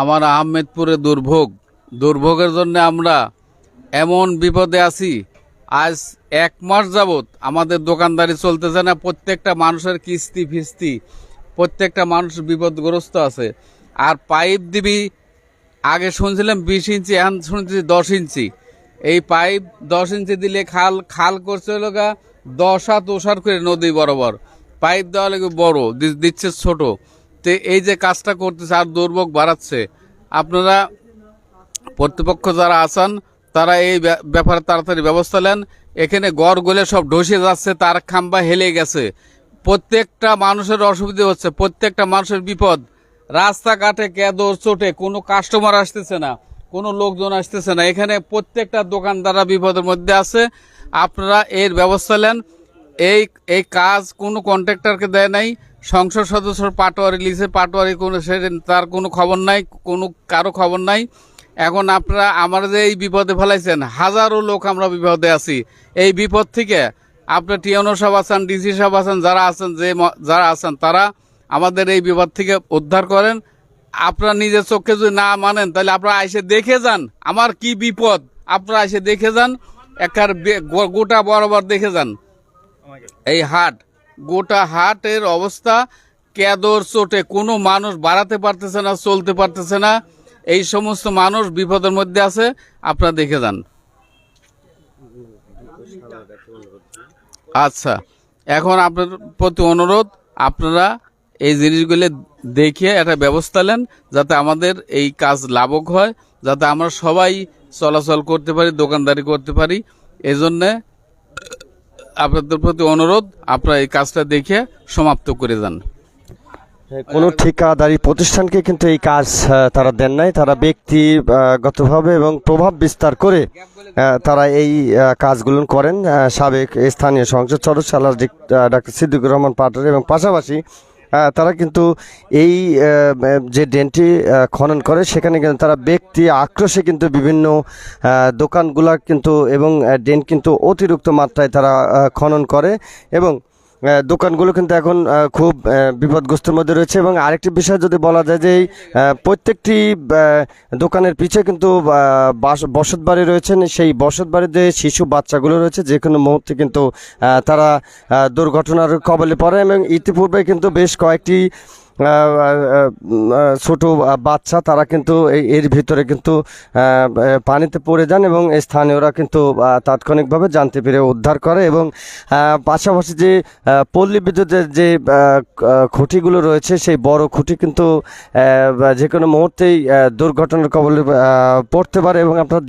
আমার আহমেদপুরে দুর্ভোগ। দুর্ভোগের জন্য আমরা এমন বিপদে আছি, আজ এক মাস যাবত আমাদের দোকানদারি চলতেছে না, প্রত্যেকটা মানুষের কিস্তি ফিস্তি, প্রত্যেকটা মানুষ বিপদগ্রস্ত আছে। আর পাইপ দিবি, আগে শুনছিলাম বিশ ইঞ্চি, এখন শুনছি দশ ইঞ্চি। এই পাইপ দশ ইঞ্চি দিলে খাল খাল করছে গা দশ হাত ওষার করে নদী বরাবর। পাইপ দেওয়া লাগে বড় দিচ্ছে ছোট। তো এই যে কাজটা করতেছে আর দুর্ভোগ বাড়াচ্ছে, আপনারা কর্তৃপক্ষ যারা আছেন, তারা এই ব্যা- ব্যাপারে তাড়াতাড়ি ব্যবস্থা নেন। এখানে গড় গলে সব ঢসে যাচ্ছে, তার খাম্বা হেলে গেছে। প্রত্যেকটা মানুষের অসুবিধে হচ্ছে, প্রত্যেকটা মানুষের বিপদ। রাস্তাঘাটে কেদর চোটে কোনো কাস্টমার আসতেছে না, কোনো লোকজন আসতেছে না। এখানে প্রত্যেকটা দোকানদাররা বিপদের মধ্যে আছে। আপনারা এর ব্যবস্থা নেন। এই এই কাজ কোনো কন্ট্রাক্টরকে দেয় নাই। সংসদ সদস্য পাটোয়ারি লিখে পাটোয়ারি কোনো সে তার কোনো খবর নাই, কোনো কারও খবর নাই। এখন আপনারা আমার যে এই বিপদে ফেলাইছেন, হাজারো লোক আমরা বিপদে আছি। এই বিপদ থেকে আপনার টিএনও সাহেব আছেন, ডিসি সাহেব আছেন, যারা আছেন, যে যারা আছেন, তারা আমাদের এই বিপদ থেকে উদ্ধার করেন। আপনারা নিজের চোখে যদি না মানেন, তাহলে আপনারা এসে দেখে যান, আমার কি বিপদ। আপনারা এসে দেখে যান একার গোটা বরাবর দেখে যান। এই হাট গোটা হাটের অবস্থা কেদর চোটে। কোনো মানুষ বাড়াতে পারতেছে না, চলতে পারতেছে না। এই সমস্ত মানুষ বিপদের মধ্যে আছে। আপনারা দেখে যান। আচ্ছা এখন আপনার প্রতি অনুরোধ, আপনারা এই জিনিসগুলো দেখে একটা ব্যবস্থা নেন, যাতে আমাদের এই কাজ লাভক হয়, যাতে আমরা সবাই চলাচল করতে পারি, দোকানদারি করতে পারি। এজন্যে আপনাদের প্রতি অনুরোধ, আপনারা এই কাজটা দেখে সমাপ্ত করে যান। কোনো ঠিকাদারি প্রতিষ্ঠানকে কিন্তু এই কাজ তারা দেন নাই। তারা ব্যক্তিগতভাবে এবং প্রভাব বিস্তার করে তারা এই কাজগুলো করেন। সাবেক স্থানীয় সংসদ সদস্য ডাক্তার সিদ্দিকুর রহমান পাটারি এবং পাশাপাশি তারা কিন্তু এই যে ড্রেনটি খনন করে, সেখানে কিন্তু তারা ব্যক্তি আক্রোশে কিন্তু বিভিন্ন দোকানগুলা কিন্তু এবং ড্রেন কিন্তু অতিরিক্ত মাত্রায় তারা খনন করে এবং দোকানগুলো কিন্তু এখন খুব বিপদগ্রস্তের মধ্যে রয়েছে। এবং আরেকটি বিষয় যদি বলা যায় যে প্রত্যেকটি দোকানের পিছিয়ে কিন্তু বসত বাড়ি রয়েছেন। সেই বসত বাড়িতে শিশু, বাচ্চাগুলো রয়েছে। যে কোনো মুহূর্তে কিন্তু তারা দুর্ঘটনার কবলে পড়ে। এবং ইতিপূর্বে কিন্তু বেশ কয়েকটি ছোট বাচ্চা, তারা কিন্তু এর ভিতরে কিন্তু পানিতে পড়ে যান এবং স্থানীয়রা কিন্তু তাৎক্ষণিকভাবে জানতে পেরে উদ্ধার করে এবং পাশাপাশি যে পল্লী বিদ্যুতের যে খুঁটিগুলো রয়েছে, সেই বড় খুঁটি কিন্তু যে কোনো মুহূর্তেই দুর্ঘটনার কবলে পড়তে পারে এবং আপনারা